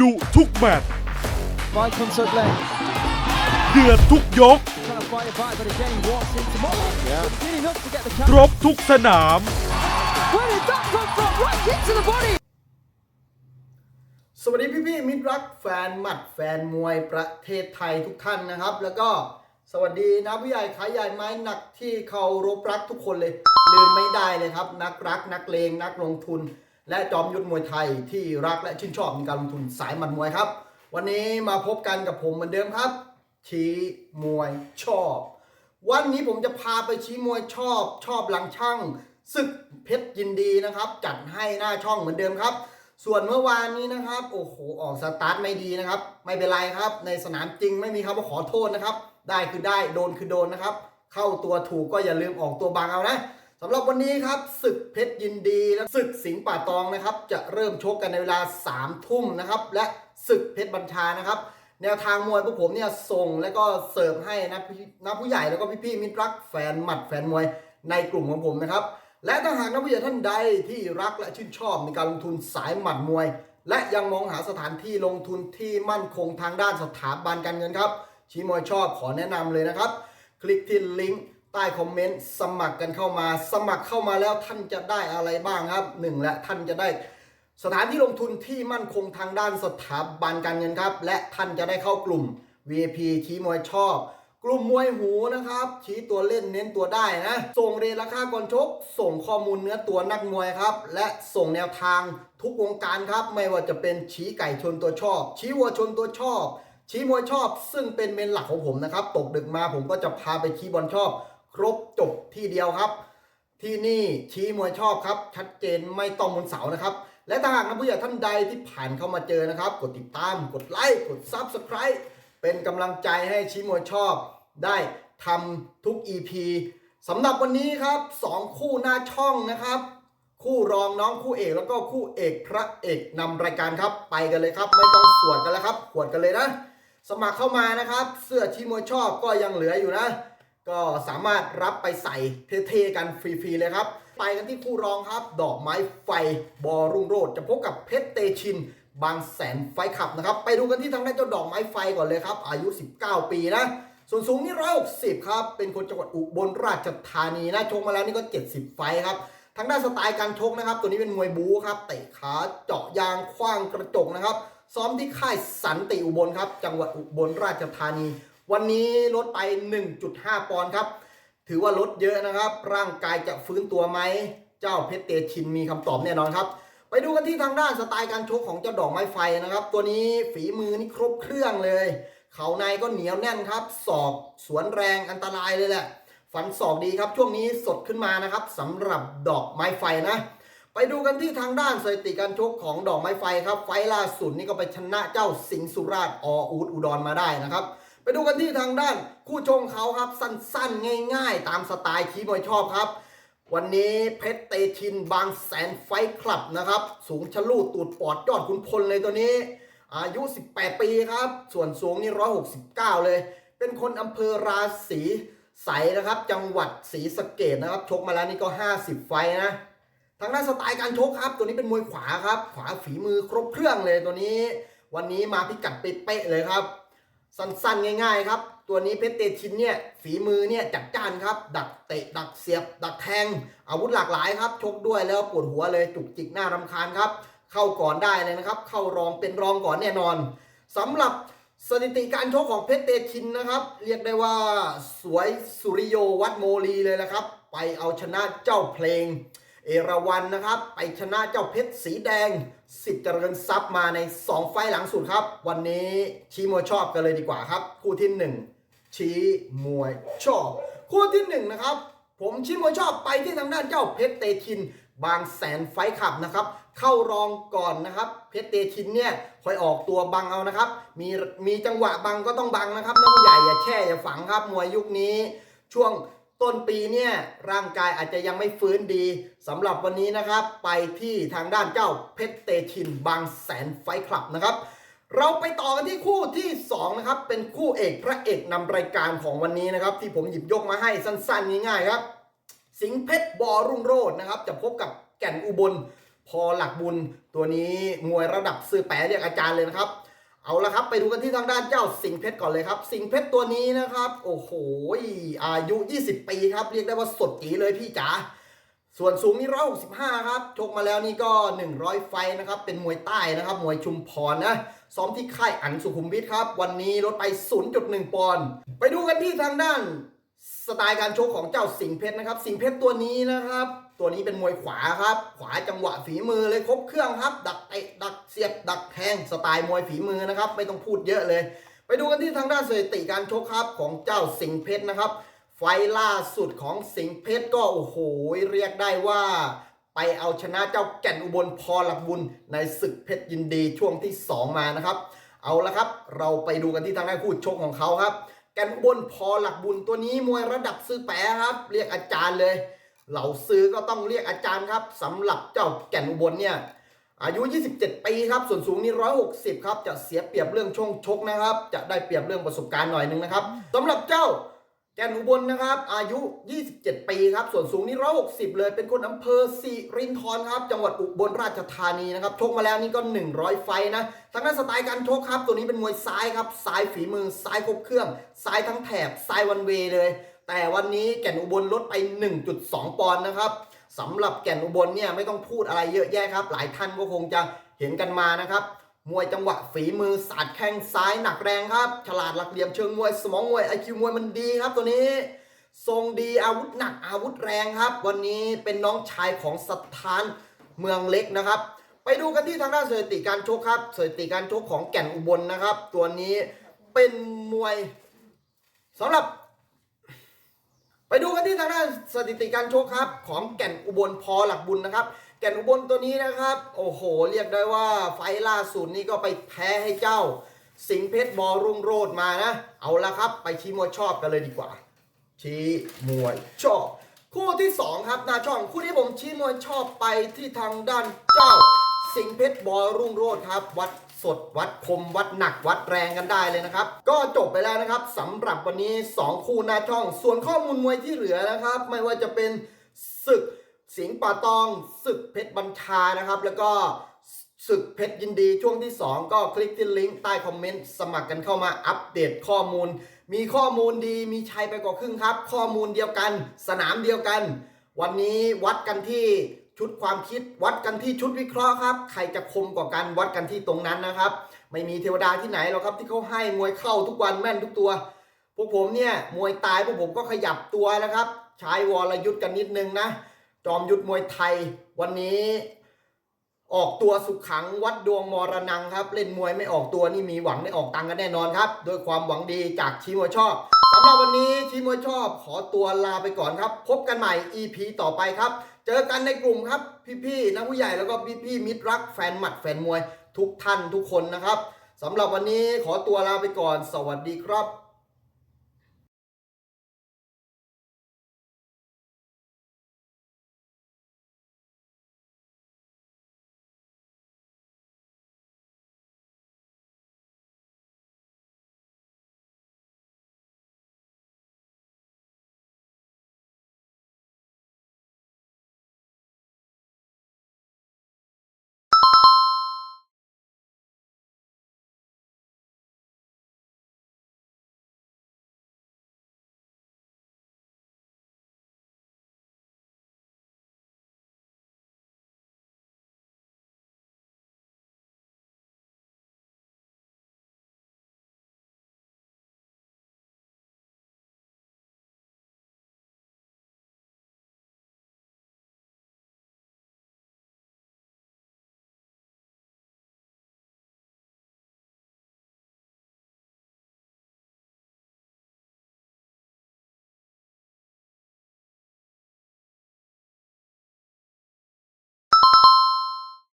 ดุทุกแมตช์ By concert length. เดือดทุกยก Trying to fight it back, but again walks into Moore. Yeah. Did enough to get the คร count. บทุกสนาม Where did that come from? Right into the body. สวัสดีพี่พี่ๆมิตรรักแฟนหมัดแฟนมวยประเทศไทยทุกท่านนะครับ แล้วก็สวัสดีนะผู้ใหญ่ขายใหญ่ไม้หนักที่เคารพรักทุกคนเลย ลืมไม่ได้เลยครับ นักรักนักเลงนักลงทุน และจอมยุทธมวยไทยที่รักและชื่นชอบในการลงทุนสายมัดมวยครับ วันนี้มาพบกันกับผมเหมือนเดิมครับ ชี้มวยชอบ วันนี้ผมจะพาไปชี้มวยชอบ ชอบหลังช่างศึกเพชรยินดีนะครับ จัดให้หน้าช่องเหมือนเดิมครับ ส่วนเมื่อวานนี้นะครับโอ้โหออกสตาร์ทไม่ดีนะครับ ไม่เป็นไรครับ ในสนามจริงไม่มีคำว่าขอโทษนะครับ ได้คือได้โดนคือโดนนะครับ เข้าตัวถูกก็อย่าลืมออกตัวบางเอานะ สำหรับวันนี้ครับศึกเพชรยินดีและศึกสิงห์ป่าตองนะครับ จะเริ่มชกกันในเวลา3ามทุ่มนะครับ และศึกเพชรบัญชานะครับ แนวทางมวยพวกผมเนี่ยส่งและก็เสิร์ฟให้นะพี่นะผู้ใหญ่แล้วก็พี่ๆมิตรรักแฟนหมัดแฟนมวยในกลุ่มของผมนะครับ และถ้าหากนักวิทยาท่านใดที่รักและชื่นชอบในการลงทุนสายหมัดมวย และยังมองหาสถานที่ลงทุนที่มั่นคงทางด้านสถาบันการเงินครับชี้มวยชอบขอแนะนำเลยนะครับ คลิกที่ลิงก์ ใต้คอมเมนต์สมัครกันเข้ามา สมัครเข้ามาแล้วท่านจะได้อะไรบ้างครับหนึ่งและท่านจะได้สถานที่ลงทุนที่มั่นคงทางด้านสถาบันการเงินครับ และท่านจะได้เข้ากลุ่ม VIP ชี้มวยชอบ กลุ่มมวยหูนะครับ ชี้ตัวเล่นเน้นตัวได้นะ ส่งเรทราคาก่อนชก ส่งข้อมูลเนื้อตัวนักมวยครับ และส่งแนวทางทุกวงการครับ ไม่ว่าจะเป็นชี้ไก่ชนตัวชอบ ชี้วัวชนตัวชอบ ชี้มวยชอบ ซึ่งเป็นเมนหลักของผมนะครับ ตกดึกมาผมก็จะพาไปชี้บอลชอบ ครบจบที่เดียวครับ ที่นี่ชี้มวยชอบครับ ชัดเจนไม่ต้องบนเสานะครับ และถ้าหากนักผู้ใหญ่ท่านใดที่ผ่านเข้ามาเจอนะครับ กดติดตามกดไลค์กด Subscribe เป็นกำลังใจให้ชี้มวยชอบ ได้ทำทุก EP สำหรับวันนี้ครับ2คู่หน้าช่องนะครับ คู่รองน้องคู่เอกแล้วก็คู่เอกพระเอกนำรายการครับไปกันเลยครับ ไม่ต้องสวดกันแล้วครับขวดกันเลยนะ สมัครเข้ามานะครับ เสื้อชี้มวยชอบก็ยังเหลืออยู่นะ ก็สามารถรับไปใส่เท่ๆกันฟรีๆเลยครับ ไปกันที่คู่รองครับ ดอกไม้ไฟบอรุ่งโรดจะพบกับเพชรเตชิน บางแสนไฟขับนะครับ ไปดูกันที่ทางด้านเจ้าดอกไม้ไฟก่อนเลยครับ อายุ 19 ปีนะ ส่วนสูงนี่ร้อยหกสิบครับ เป็นคนจังหวัดอุบลราชธานีนะชกมาแล้วนี่ก็ 70 ไฟครับทางด้านสไตล์การชกนะครับ ตัวนี้เป็นมวยบู๊ครับเตะขาเจาะยางคว้างกระจกนะครับ ซ้อมที่ค่ายสันติอุบลครับ จังหวัดอุบลราชธานี วันนี้ลดไป 1.5 ปอนด์ครับ ถือว่าลดเยอะนะครับ ร่างกายจะฟื้นตัวไหม เจ้าเพชรเตชินมีคำตอบแน่นอนครับ ไปดูกันที่ทางด้านสไตล์การชกของเจ้าดอกไม้ไฟนะครับ ตัวนี้ฝีมือนี่ครบเครื่องเลย เขาในก็เหนียวแน่นครับ ศอกสวนแรงอันตรายเลยแหละฟันศอกดีครับช่วงนี้สดขึ้นมานะครับสำหรับดอกไม้ไฟนะไปดูกันที่ทางด้านสถิติการชกของดอกไม้ไฟครับ ไฟล่าสุดนี่ก็ไปชนะเจ้าสิงสุราษฎร์ออูดอุดรมาได้นะครับ ไปดูกันที่ทางด้านคู่ชงเขาครับสั้นๆ ง่าย ๆ ตามสไตล์ชี้มวยชอบครับ วันนี้เพชรเตชินบางแสนไฟคลับนะครับ สูงชะลูดตูดปอดยอดคุณพลเลยตัวนี้ อายุ 18 ปีครับ ส่วนสูงนี่ 169 เลย เป็นคนอำเภอราศีใสนะครับ จังหวัดศรีสะเกดนะครับ ชกมาแล้วนี่ก็ 50 ไฟนะทางด้านสไตล์การชกครับ ตัวนี้เป็นมวยขวาครับ ขวาฝีมือครบเครื่องเลยตัวนี้ วันนี้มาพิกัดเป๊ะเลยครับ สั้นๆ ง่าย ๆ ครับ ตัวนี้เพชรเตชินเนี่ยฝีมือเนี่ยจัดจ้านครับ ดักเตะดักเสียบ ดักแทง อาวุธหลากหลายครับ ชกด้วยแล้วปวดหัวเลยจุกจิกหน้ารำคาญครับ เข้าก่อนได้เลยนะครับ เข้ารองเป็นรองก่อนแน่นอนสำหรับสถิติการชกของเพชรเตชินนะครับ เรียกได้ว่าสวยสุริโยวัดโมลีเลยละครับ ไปเอาชนะเจ้าเพลง เอราวันนะครับ ไปชนะเจ้าเพชรสีแดง สิทธิ์เจริญทรัพย์มาใน 2 ไฟล์หลังสุดครับ วันนี้ชี้มวยชอบกันเลยดีกว่าครับ คู่ที่ 1 ชี้มวยชอบ คู่ที่1นะครับผมชี้มวยชอบไปที่ทางด้านเจ้าเพชรเตชิน บางแสนไฟท์ขับนะครับ เข้ารองก่อนนะครับ เพชรเตชินเนี่ยคอยออกตัวบังเอานะครับ มีมีจังหวะบังก็ต้องบังนะครับนักผู้ใหญ่อย่าแช่อย่าฝังครับมวยยุคนี้ช่วง ต้นปีเนี่ยร่างกายอาจจะยังไม่ฟื้นดีสำหรับวันนี้นะครับ ไปที่ทางด้านเจ้าเพชรเตชินบางแสนไฟคลับนะครับ เราไปต่อกันที่คู่ที่2นะครับเป็นคู่เอกพระเอกนำรายการของวันนี้นะครับ ที่ผมหยิบยกมาให้สั้นๆง่ายๆครับ สิงเพชรบอรุ่งโรจน์นะครับ จะพบกับแก่นอุบล พอหลักบุญตัวตัวนี้มวยระดับซื้อแปะเรียกอาจารย์เลยนะครับ เอาละครับไปดูกันที่ทางด้านเจ้าสิงเพชรก่อนเลยครับ สิงเพชรตัวนี้นะครับ โอ้โหอายุ 20 ปีครับ เรียกได้ว่าสดจีเลยพี่จ๋าส่วนสูงนี่165ครับชกมาแล้วนี่ก็ 100 ไฟนะครับ เป็นมวยใต้นะครับ มวยชุมพรนะซ้อมที่ค่ายอันสุขุมวิทครับ วันนี้ลดไป 0.1 ปอนด์ไปดูกันที่ทางด้าน สไตล์การชกของเจ้าสิงเพชรนะครับ สิงเพชรตัวนี้นะครับ ตัวนี้เป็นมวยขวาครับ ขวาจังหวะฝีมือเลยครบเครื่องครับ ดักเตะดักเสียบ ดักแทงสไตล์มวยฝีมือนะครับ ไม่ต้องพูดเยอะเลย ไปดูกันที่ทางด้านสถิติการชกครับของเจ้าสิงเพชรนะครับ ไฟล่าสุดของสิงเพชรก็โอ้โหเรียกได้ว่า ไปเอาชนะเจ้าแก่นอุบลพอหลักบุญในศึกเพชรยินดีช่วงที่ 2 มานะครับ เอาละครับ เราไปดูกันที่ทางด้านคู่ชกของเขาครับ แก่นอุบลพอหลักบุญตัวนี้มวยระดับซื้อแปะครับ เรียกอาจารย์เลย เหล่าซื้อก็ต้องเรียกอาจารย์ครับสำหรับเจ้าแก่นอุบลเนี่ยอายุ 27 ปีครับ ส่วนสูงนี่ 160 ครับ จะเสียเปรียบเรื่องช่วงชกนะครับ จะได้เปรียบเรื่องประสบการณ์หน่อยนึงนะครับสำหรับเจ้าแก่นอุบลนะครับ อายุ 27 ปีครับ ส่วนสูงนี่ 160 เลย เป็นคนอำเภอสิรินธรครับ จังหวัดอุบลราชธานีนะครับ ชกมาแล้วนี่ก็ 100 ไฟนะทางด้านสไตล์การชกครับ ตัวนี้เป็นมวยซ้ายครับ ซ้ายฝีมือ ซ้ายครบเครื่อง ซ้ายทั้งแถบ ซ้ายวันเวเลย แต่วันนี้แก่นอุบลลดไป 1.2 ปอนด์นะครับสำหรับแก่นอุบลเนี่ยไม่ต้องพูดอะไรเยอะแยะครับ หลายท่านก็คงจะเห็นกันมานะครับ มวยจังหวะฝีมือสาดแข้งซ้ายหนักแรงครับ ฉลาดหลักเหลี่ยมเชิงมวย สมองมวยไอคิวมวยมันดีครับตัวนี้ ทรงดีอาวุธหนักอาวุธแรงครับ วันนี้เป็นน้องชายของสถานเมืองเล็กนะครับ ไปดูกันที่ทางด้านสถิติการชกครับสถิติการชกของแก่นอุบลนะครับ ตัวนี้เป็นมวยสำหรับ ไปดูกันที่ทางด้านสถิติการชกครับ ของแก่นอุบลพอหลักบุญนะครับ แก่นอุบลตัวนี้นะครับ โอ้โห เรียกได้ว่าไฟล่าสุดนี้ก็ไปแพ้ให้เจ้า สิงเพชรบอรุ่งโรดมานะ เอาละครับ ไปชี้มวยชอบกันเลยดีกว่า ชี้มวยชอบ คู่ที่ 2 ครับนาช่องคู่ที่ผมชี้มวยชอบไปที่ทางด้านเจ้า สิงเพชรบอรุ่งโรดครับ วัด สดวัดคมวัดหนักวัดแรงกันได้เลยนะครับ ก็จบไปแล้วนะครับสำหรับวันนี้ 2 คู่หน้าช่อง ส่วนข้อมูลมวยที่เหลือนะครับ ไม่ว่าจะเป็นศึกสิงห์ป่าตองศึกเพชรบัญชานะครับ แล้วก็ศึกเพชรยินดีช่วงที่ 2 ก็คลิกที่ลิงก์ใต้คอมเมนต์สมัครกันเข้ามาอัปเดตข้อมูล มีข้อมูลดีมีชัยไปกว่าครึ่งครับ ข้อมูลเดียวกัน สนามเดียวกัน วันนี้วัดกันที่ ชุดความคิดวัดกันที่ชุดวิเคราะห์ครับ ใครจะคมกว่ากันวัดกันที่ตรงนั้นนะครับ ไม่มีเทวดาที่ไหนหรอกครับที่เขาให้มวยเข้าทุกวันแม่นทุกตัว พวกผมเนี่ยมวยตายพวกผมก็ขยับตัวนะครับ ใช้วรยุทธ์กันนิดนึงนะ จอมยุทธมวยไทย วันนี้ ออกตัวสุขขังวัดดวงมรณังครับ เล่นมวยไม่ออกตัวนี่มีหวังได้ออกตังกันแน่นอนครับด้วยความหวังดีจากชีมวยชอบสำหรับวันนี้ชีมวยชอบ ขอตัวลาไปก่อนครับ พบกันใหม่ EP ต่อไปครับ เจอกันในกลุ่มครับ พี่ๆนักผู้ใหญ่แล้วก็พี่ๆมิตรรักแฟนหมัดแฟนมวยทุกท่านทุกคนนะครับสำหรับวันนี้ขอตัวลาไปก่อน สวัสดีครับ